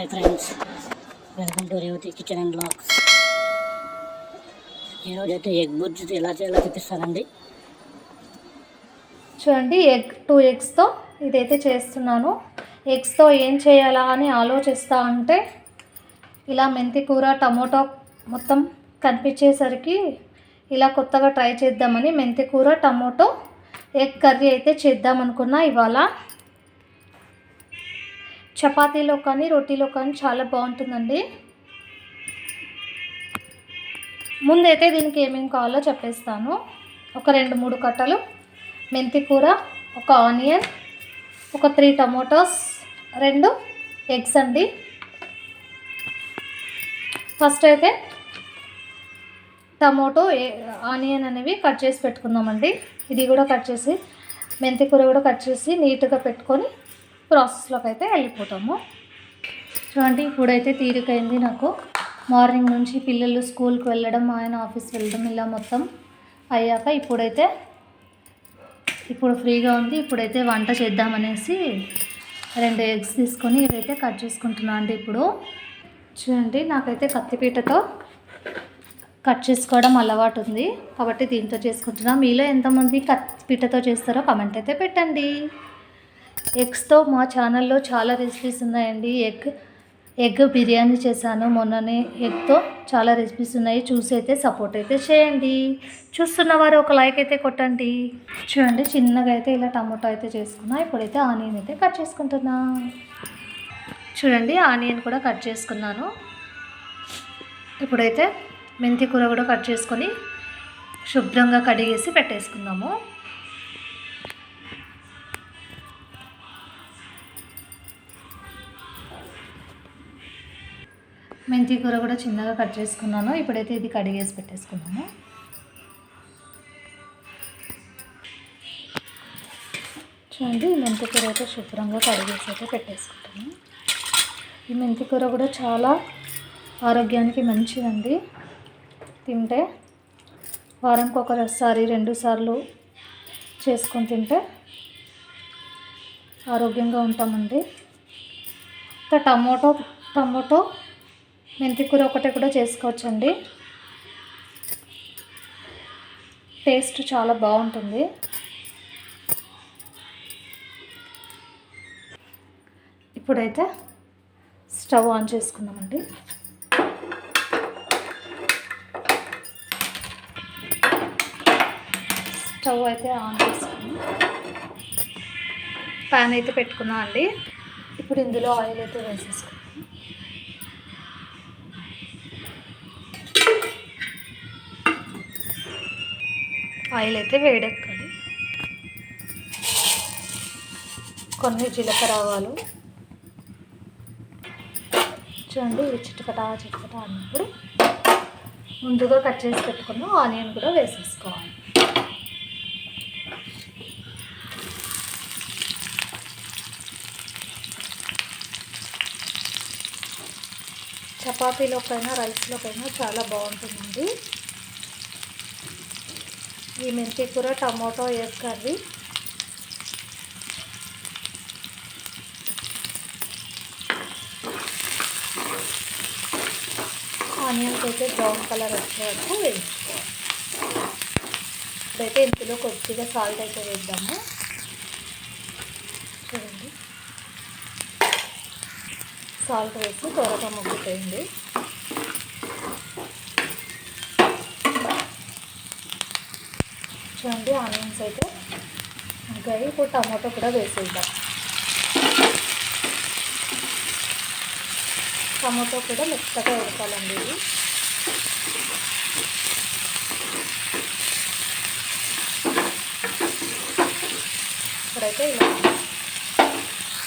Hi friends. Welcome to Revathi kitchen and blogs. ఈరోజైతే అయితే egg బుజ్జి ఎలా చేయాలో చూపిస్తానండి. చూడండి ఎగ్ టూ ఎగ్స్తో ఇదైతే చేస్తున్నాను. ఎగ్స్తో ఏం చేయాలా అని ఆలోచిస్తా ఉంటే ఇలా మెంతి కూర టమోటో మొత్తం కనిపించేసరికి ఇలా కొత్తగా ట్రై చేద్దామని మెంతి కూర టమోటో ఎగ్ కర్రీ అయితే చేద్దాం అనుకున్నా ఇవాళ. చపాతీలో కానీ రొటీలో కానీ చాలా బాగుంటుందండి. ముందైతే దీనికి ఏమేమి కావాలో చెప్పేస్తాను. ఒక రెండు మూడు కట్టలు మెంతి కూర ఒక ఆనియన్ ఒక త్రీ టమోటోస్ రెండు ఎగ్స్ అండి. ఫస్ట్ అయితే టమోటో ఏ- ఆనియన్ అనేవి కట్ చేసి పెట్టుకుందామండి. ఇది కూడా కట్ చేసి మెంతి కూర కూడా కట్ చేసి నీట్గా పెట్టుకొని ప్రాసెస్లోకి అయితే వెళ్ళిపోతాము. చూడండి ఇప్పుడైతే తీరికైంది నాకు. మార్నింగ్ నుంచి పిల్లలు స్కూల్కి వెళ్ళడం ఆయన ఆఫీస్ వెళ్ళడం ఇలా మొత్తం అయ్యాక ఇప్పుడైతే ఇప్పుడు ఫ్రీగా ఉంది. ఇప్పుడైతే వంట చేద్దామనేసి రెండు ఎగ్స్ తీసుకొని ఇవైతే కట్ చేసుకుంటున్నాను అండి ఇప్పుడు. చూడండి నాకైతే కత్తిపీటతో కట్ చేసుకోవడం అలవాటు ఉంది. కాబట్టి దీంతో చేసుకుంటున్నా. మీలో ఎంతమంది కత్తిపీటతో చేస్తారో కమెంట్ అయితే పెట్టండి. ఎగ్స్తో మా ఛానల్లో చాలా రెసిపీస్ ఉన్నాయండి. ఎగ్ ఎగ్ బిర్యానీ చేశాను మొన్ననే. ఎగ్తో చాలా రెసిపీస్ ఉన్నాయి. చూసి అయితే సపోర్ట్ అయితే చేయండి. చూస్తున్న వారు ఒక లైక్ అయితే కొట్టండి. చూడండి చిన్నగా అయితే ఇలా టమాటో అయితే చేసుకున్నా. ఇప్పుడైతే ఆనియన్ అయితే కట్ చేసుకుంటున్నా. చూడండి ఆనియన్ కూడా కట్ చేసుకున్నాను. ఇప్పుడైతే మెంతి కూర కూడా కట్ చేసుకొని శుభ్రంగా కడిగేసి పెట్టేసుకుందాము. మెంతి కూర కూడా చిన్నగా కట్ చేసుకున్నాను. ఇప్పుడైతే ఇది కడిగేసి పెట్టేసుకున్నాను. చూడండి ఈ మెంతి కూర అయితే శుభ్రంగా కడిగేసి అయితే పెట్టేసుకుంటాను. ఈ మెంతి కూర కూడా చాలా ఆరోగ్యానికి మంచిదండి. తింటే వారంకి ఒకసారి రెండు సార్లు చేసుకొని తింటే ఆరోగ్యంగా ఉంటామండి. ఇంకా టమోటో టమోటో మెంతి కూర ఒకటే కూడా చేసుకోవచ్చండి. టేస్ట్ చాలా బాగుంటుంది. ఇప్పుడైతే స్టవ్ ఆన్ చేసుకుందామండి. స్టవ్ అయితే ఆన్ చేసుకుని ప్యాన్ అయితే పెట్టుకున్నాం అండి ఇప్పుడు ఇందులో ఆయిల్ అయితే వేసేసుకున్నాం ఆయిల్ అయితే వేడెక్కాలి. కొన్ని జీలకర్ర ఆవాలు. చూడండి ఇవి చిటకటా చిటకట అన్నప్పుడు ముందుగా కట్ చేసి పెట్టుకున్న ఆనియన్ కూడా వేసేసుకోవాలి. చపాతీలోకైనా రైస్లోకైనా చాలా బాగుంటుందండి. ఈ మెంతి కూర టమాటో ఎగ్ కర్రీ. ఆనియన్స్ అయితే బ్రౌన్ కలర్ వచ్చే వరకు వేయించుకోవాలి ఇప్పుడైతే ఇందులో కొద్దిగా సాల్ట్ అయితే వేద్దాము. చూడండి. సాల్ట్ వేసి త్వరగా ముగ్గుతాయండి చూడండి ఆనియన్స్ అయితే ఇంకా ఇప్పుడు టమాటో కూడా వేసేద్దాం. టమాటో కూడా మెత్తగా ఉడకాలండి ఇది. ఇప్పుడైతే ఇలా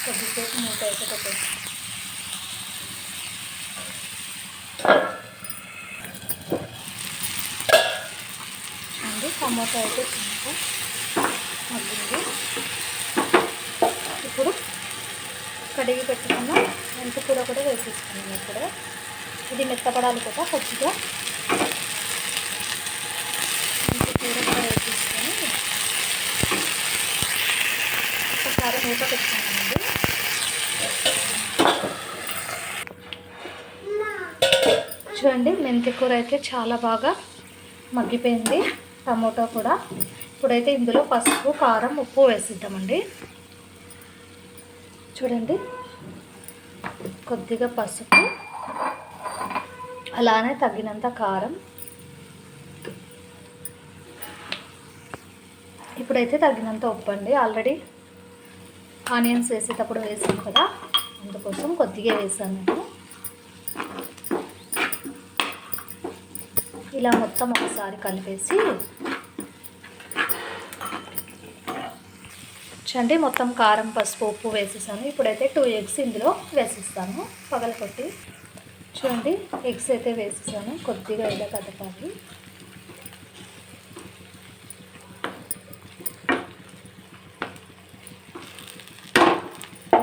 కొద్దిసేపు మూత అయితే పెట్టేసి అండి టమాటా అయితే చిన్నగా మగ్గింది ఇప్పుడు కడిగి పెట్టుకున్న మెంతి కూర కూడా వేసేసుకున్నాను ఇక్కడ. ఇది మెత్తపడాలి కదా కొద్దిగా. మెంతి కూర కూడా వేసేసుకొని ఒకసారి మూత పెట్టుకున్నానండి చూడండి మెంతి కూర అయితే చాలా బాగా మగ్గిపోయింది. టమోటో కూడా. ఇప్పుడైతే ఇందులో పసుపు కారం ఉప్పు వేసిద్దామండి. చూడండి. కొద్దిగా పసుపు. అలానే తగినంత కారం. ఇప్పుడైతే తగినంత ఉప్పు అండి ఆల్రెడీ ఆనియన్స్ వేసేటప్పుడు వేసాం కదా. అందుకోసం కొద్దిగా వేసాను నేను. ఇలా మొత్తం ఒకసారి కలిపేసి చూడండి మొత్తం కారం పసుపు ఉప్పు వేసేసాను. ఇప్పుడైతే టూ ఎగ్స్ ఇందులో వేసిస్తాను. పగలకొట్టి చూడండి ఎగ్స్ అయితే వేసేసాను. కొద్దిగా ఇలా కదపాలి.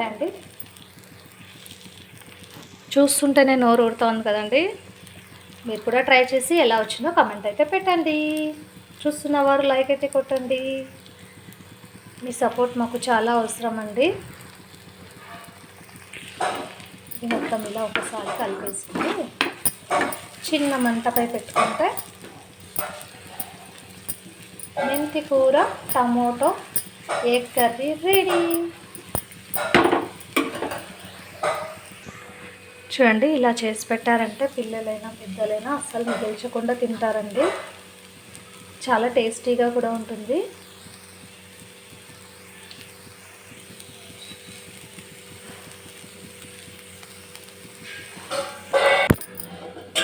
అండి చూస్తుంటేనే నోరు ఊరుతోంది కదండి. మీరు కూడా ట్రై చేసి ఎలా వచ్చిందో కమెంట్ అయితే పెట్టండి. చూస్తున్న వారు లైక్ అయితే కొట్టండి. మీ సపోర్ట్ మాకు చాలా అవసరం అండి. ఇది మొత్తం ఇలా ఒకసారి కలిపేసి చిన్న మంటపై పెట్టుకుంటే మెంతి కూర టమోటో ఎగ్ కర్రీ రెడీ చూడండి ఇలా చేసి పెట్టారంటే పిల్లలైనా పెద్దలైనా అస్సలు మిగిల్చకుండా తింటారండి. చాలా టేస్టీగా కూడా ఉంటుంది.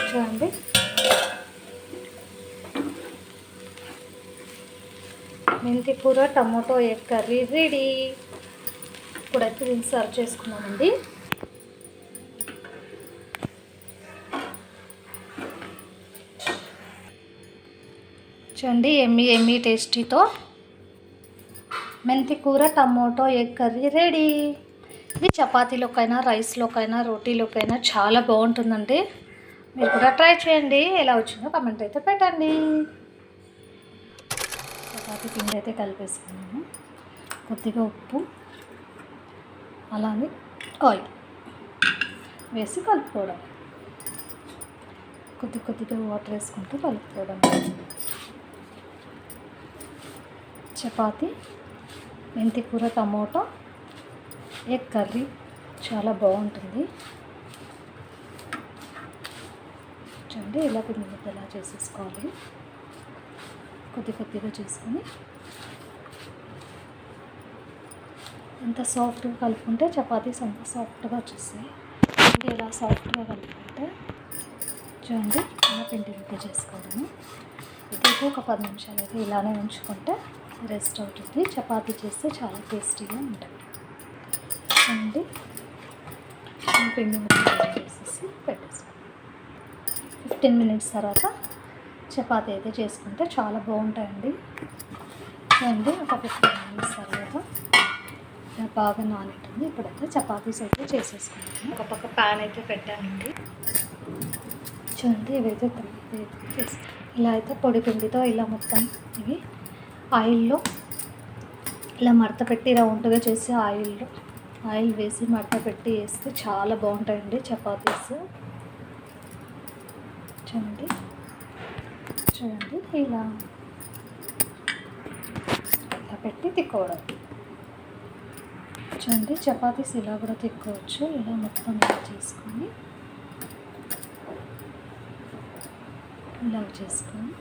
చూడండి. మెంతి కూర టమోటో ఎగ్ కర్రీ రెడీ. ఇప్పుడైతే దీన్ని సర్వ్ చేసుకున్నామండి. చూడండి ఎమ్మి ఎమ్మి టేస్టీతో. మెంతి కూర టమోటో ఎగ్ కర్రీ రెడీ. ఇది చపాతీలోకైనా రైస్లోకైనా రోటీలోకైనా చాలా బాగుంటుందండి. మీరు కూడా ట్రై చేయండి. ఎలా వచ్చిందో కమెంట్ అయితే పెట్టండి. చపాతీ పిండి అయితే కలిపేసుకున్నాను. కొద్దిగా ఉప్పు అలానే ఆయిల్ వేసి కలుపుకోవడం. కొద్ది కొద్దిగా వాటర్ వేసుకుంటూ కలుపుకోవడం. చపాతి మెంతి కూర టమోటో ఎగ్ కర్రీ చాలా బాగుంటుంది. చూడండి ఇలా పిల్లలకి ఎలా చేసేసుకోవాలి. కొద్ది కొద్దిగా చేసుకొని ఎంత సాఫ్ట్గా కలుపుకుంటే చపాతీస్ అంత సాఫ్ట్గా వచ్చేస్తాయి. పిండి ఎలా సాఫ్ట్గా కలుపుకుంటే చూడండి ఇలా పిండి ముద్ద చేసుకోవడము ఇది ఒక పది నిమిషాలు అయితే ఇలానే ఉంచుకుంటే రెస్ట్ అవుతుంది. చపాతీ చేస్తే చాలా టేస్టీగా ఉంటుంది. అండి పిండి చేసేసి పెట్టేసుకోండి ఫిఫ్టీన్ మినిట్స్ తర్వాత చపాతీ అయితే చేసుకుంటే చాలా బాగుంటాయండి. అండి ఒక ఫిఫ్టీన్ మినిట్స్ తర్వాత బాగా నానింటుంది. ఇప్పుడైతే చపాతీస్ అయితే చేసేసుకున్నాను ఒక పక్క ప్యాన్ అయితే పెట్టానండి. చూడండి ఇవైతే అయితే చేసి ఇలా అయితే పొడి పిండితో ఇలా మొత్తం ఇవి ఆయిల్లో ఇలా మడత పెట్టి రౌండ్గా చేసి ఆయిల్లో. ఆయిల్ వేసి మడత పెట్టి వేస్తే చాలా బాగుంటాయండి చపాతీస్. చూడండి. చూడండి ఇలా ఇలా పెట్టి తిక్కోవడం. చూడండి చపాతీస్ ఇలా కూడా తిక్కోవచ్చు. ఇలా మొత్తం ఇలా చేసుకొని ఇలా చేసుకొని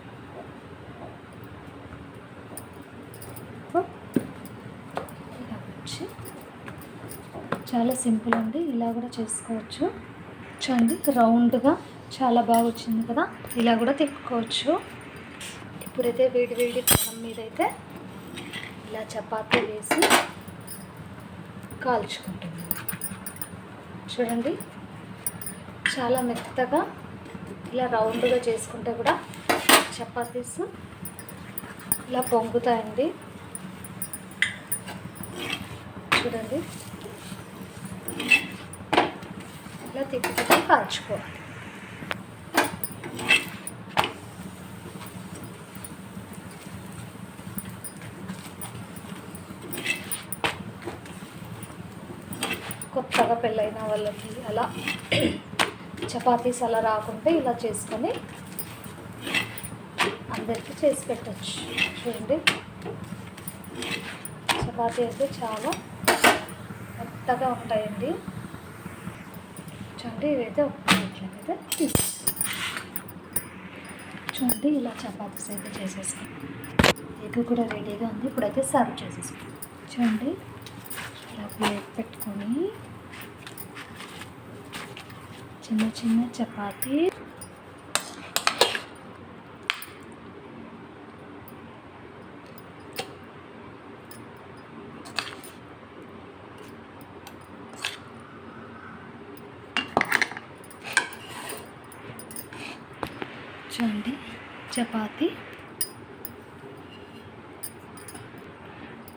ఇలా వచ్చి చాలా సింపుల్ అండి. ఇలా కూడా చేసుకోవచ్చు. చూడండి రౌండ్గా చాలా బాగా వచ్చింది కదా. ఇలా కూడా తిప్పుకోవచ్చు. ఇప్పుడైతే వేడి వేడి పొలం మీద అయితే ఇలా చపాతీ వేసి కాల్చుకుంటున్నాను చూడండి చాలా మెత్తగా ఇలా రౌండ్గా చేసుకుంటే కూడా చపాతీస్ ఇలా పొంగుతాయండి. చూడండి. ఇట్లా తిప్పి తిప్పి కాల్చుకోవాలి కొత్తగా పెళ్ళైన వాళ్ళకి అలా చపాతీస్ అలా రాకుంటే ఇలా చేసుకొని అందరికీ చేసి పెట్టచ్చు. చూడండి. చపాతీ అయితే చాలా మెత్తగా ఉంటాయండి. చూడండి ఇదైతే ఒక ప్లేట్లోకి అయితే తీసి చూడండి ఇలా చపాతీస్ అయితే చేసేసుకుని ఎగ్ కూడా రెడీగా ఉంది. ఇప్పుడైతే సర్వ్ చేసేసుకుని చూడండి ఇలా ప్లేట్ పెట్టుకొని చిన్న చిన్న చపాతీ చూడండి చపాతీ.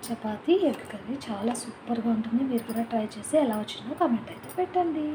చపాతీ ఎగ్ కర్రీ చాలా సూపర్గా ఉంటుంది. మీరు కూడా ట్రై చేసి ఎలా వచ్చిందో కామెంట్ అయితే పెట్టండి.